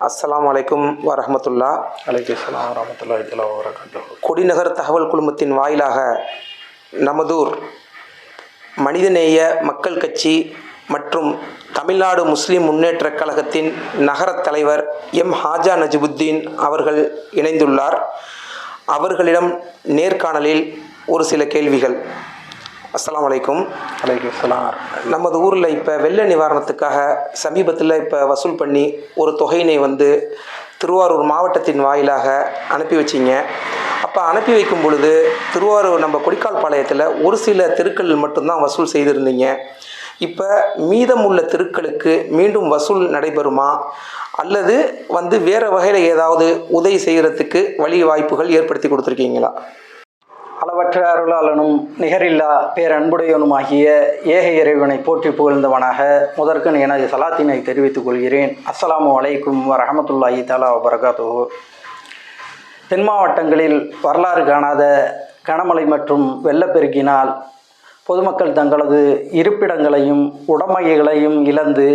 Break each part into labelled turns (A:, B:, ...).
A: அஸ்ஸலாமு அலைக்கும் வரஹமத்துல்லா
B: அலைக்குஸ்லாம் வரகாத்துஹு
A: கொடிநகர் தகவல் குழுமத்தின் வாயிலாக நமதூர் மனிதநேய மக்கள் கட்சி மற்றும் தமிழ்நாடு முஸ்லிம் முன்னேற்றக் கழகத்தின் நகரத் தலைவர் எம். ஹாஜா நஜிபுத்தீன் அவர்கள் இணைந்துள்ளார். அவர்களிடம் நேர்காணலில் ஒரு சில கேள்விகள். அஸ்ஸலாமு அலைக்கும் நமது ஊரில் இப்போ வெள்ள நிவாரணத்துக்காக சமீபத்தில் இப்போ வசூல் பண்ணி ஒரு தொகையினை வந்து திருவாரூர் மாவட்டத்தின் வாயிலாக அனுப்பி வச்சிங்க. அப்போ அனுப்பி வைக்கும் பொழுது திருவாரூர் நம்ம கொடிக்கால் பாளையத்தில் ஒரு சில தெருக்கள் மட்டும்தான் வசூல் செய்திருந்தீங்க. இப்போ மீதமுள்ள தெருக்களுக்கு மீண்டும் வசூல் நடைபெறுமா? அல்லது வந்து வேறு வகையில் ஏதாவது உதவி செய்கிறதுக்கு வழி வாய்ப்புகள் ஏற்படுத்தி கொடுத்துருக்கீங்களா?
C: அளவற்ற அருளாளனும் நிகரில்லா பேரன்புடையவனுமாகிய ஏக இறைவனை போற்றி புகழ்ந்தவனாக முதற்கன் எனது சலாத்தினை தெரிவித்துக் கொள்கிறேன். அஸ்ஸலாமு அலைக்கும் வரஹமத்துல்லாஹி தாலா வபரகாத்தோ தென் மாவட்டங்களில் வரலாறு காணாத கனமழை மற்றும் வெள்ளப்பெருக்கினால் பொதுமக்கள் தங்களது இருப்பிடங்களையும் உடமைகளையும் இழந்து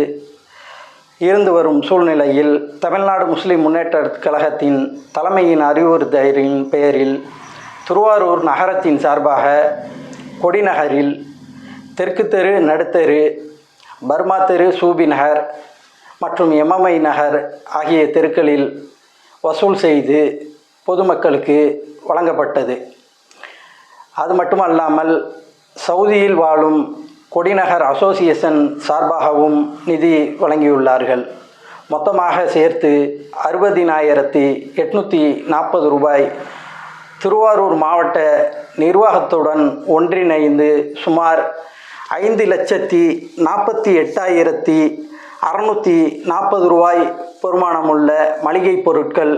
C: இருந்து வரும் சூழ்நிலையில் தமிழ்நாடு முஸ்லிம் முன்னேற்ற கழகத்தின் தலைமையின் அறிவுறுத்தலின் பெயரில் திருவாரூர் நகரத்தின் சார்பாக கொடிநகரில் தெற்கு தெரு நடுத்தெரு பர்மா தெரு சூபி நகர் மற்றும் எம்எம்ஐ நகர் ஆகிய தெருக்களில் வசூல் செய்து பொதுமக்களுக்கு வழங்கப்பட்டது. அது மட்டுமல்லாமல் சவுதியில் வாழும் கொடிநகர் அசோசியேஷன் சார்பாகவும் நிதி வழங்கியுள்ளார்கள். மொத்தமாக சேர்த்து அறுபதினாயிரத்தி எட்நூற்றி நாற்பது ரூபாய் திருவாரூர் மாவட்ட நிர்வாகத்துடன் ஒன்றிணைந்து சுமார் ஐந்து லட்சத்தி நாற்பத்தி எட்டாயிரத்தி அறநூற்றி நாற்பது ரூபாய் பெருமானமுள்ள மளிகைப் பொருட்கள்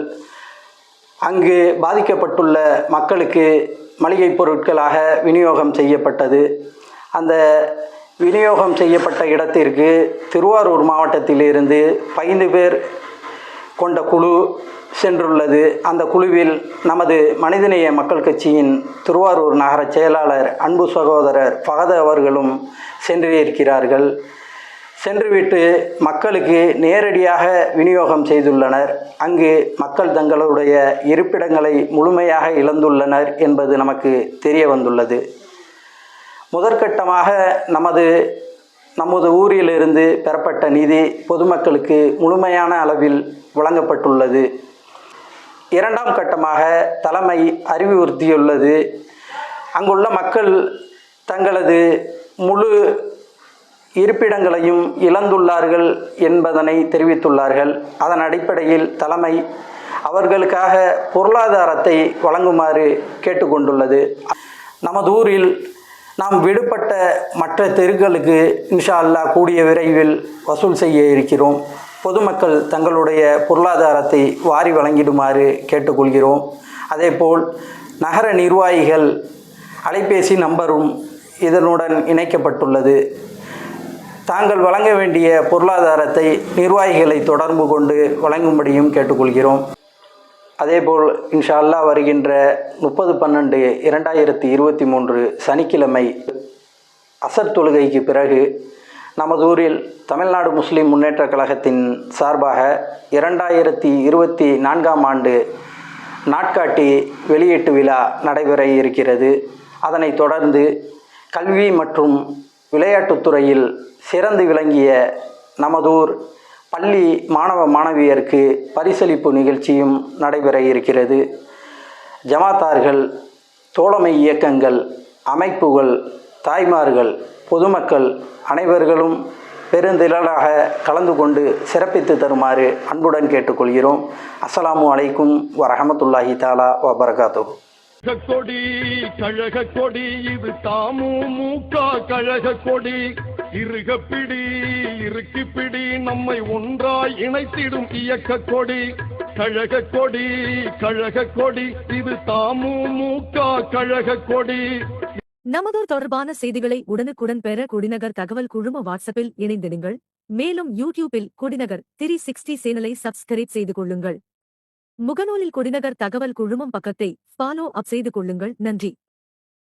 C: அங்கு பாதிக்கப்பட்டுள்ள மக்களுக்கு மளிகை பொருட்களாக விநியோகம் செய்யப்பட்டது. அந்த விநியோகம் செய்யப்பட்ட இடத்திற்கு திருவாரூர் மாவட்டத்திலிருந்து பதினைந்து பேர் கொண்ட குழு சென்றுள்ளது. அந்த குழுவில் நமது மனிதநேய மக்கள் கட்சியின் திருவாரூர் நகர செயலாளர் அன்பு சகோதரர் ஃபகத அவர்களும் சென்றிருக்கிறார்கள். சென்றுவிட்டு மக்களுக்கு நேரடியாக விநியோகம் செய்துள்ளனர். அங்கு மக்கள் தங்களுடைய இருப்பிடங்களை முழுமையாக இழந்துள்ளனர் என்பது நமக்கு தெரிய வந்துள்ளது. முதற்கட்டமாக நமது நமது ஊரிலிருந்து பெறப்பட்ட நிதி பொதுமக்களுக்கு முழுமையான அளவில் வழங்கப்பட்டுள்ளது. இரண்டாம் கட்டமாக தலைமை அறிவுறுத்தியுள்ளது. அங்குள்ள மக்கள் தங்களது முழு இருப்பிடங்களையும் இழந்துள்ளார்கள் என்பதனை தெரிவித்துள்ளார்கள். அதன் அடிப்படையில் தலைமை அவர்களுக்காக பொருளாதாரத்தை வழங்குமாறு கேட்டுக்கொண்டுள்ளது. நமது ஊரில் நாம் விடுபட்ட மற்ற தெருக்களுக்கு இன்ஷா அல்லாஹ் கூடிய விரைவில் வசூல் செய்ய இருக்கிறோம். பொதுமக்கள் தங்களுடைய பொருளாதாரத்தை வாரி வழங்கிடுமாறு கேட்டுக்கொள்கிறோம். அதேபோல் நகர நிர்வாகிகள் அலைபேசி நம்பரும் இதனுடன் இணைக்கப்பட்டுள்ளது. தாங்கள் வழங்க வேண்டிய பொருளாதாரத்தை நிர்வாகிகளை தொடர்பு கொண்டு வழங்கும்படியும் கேட்டுக்கொள்கிறோம். அதேபோல் இன்ஷா அல்லாஹ் வருகின்ற முப்பது பன்னெண்டு இரண்டாயிரத்தி இருபத்தி மூன்று சனிக்கிழமை அசர் தொழுகைக்கு பிறகு நமது ஊரில் தமிழ்நாடு முஸ்லீம் முன்னேற்றக் கழகத்தின் சார்பாக இரண்டாயிரத்தி இருபத்தி நான்காம் ஆண்டு நாட்காட்டி வெளியீட்டு விழா நடைபெற இருக்கிறது. அதனைத் தொடர்ந்து கல்வி மற்றும் விளையாட்டுத்துறையில் சிறந்து விளங்கிய நமதூர் பள்ளி மாணவ மாணவியருக்கு பரிசளிப்பு நிகழ்ச்சியும் நடைபெற இருக்கிறது. ஜமாத்தார்கள் தோழமை இயக்கங்கள் அமைப்புகள் தாய்மார்கள் பொதுமக்கள் அனைவர்களும் பெருந்திரளாக கலந்து கொண்டு சிறப்பித்து தருமாறு அன்புடன் கேட்டுக்கொள்கிறோம். அஸ்ஸலாமு அலைக்கும் வரஹமத்துல்லாஹி தாலா வபரகாத்து
D: கொடி கழக கொடி இது தாமு மூக்கா கழக கொடி இருகப்பிடி இருக்கிப்பிடி நம்மை ஒன்றாய் இணைத்திடும் இயக்க கொடி. கழக கொடி கழக கொடி இது தாமு மூக்கா கழக கொடி.
E: நமதூர் தொடர்பான செய்திகளை உடனுக்குடன் பெற குடிநகர் தகவல் குழும வாட்ஸ்அப்பில் இணைந்திடுங்கள் மேலும் யூடியூபில் குடிநகர் த்ரீ சிக்ஸ்டி சேனலை சப்ஸ்கிரைப் செய்து கொள்ளுங்கள். முகநூலில் குடிநகர் தகவல் குழுமம் பக்கத்தை ஃபாலோ அப் செய்து கொள்ளுங்கள். நன்றி.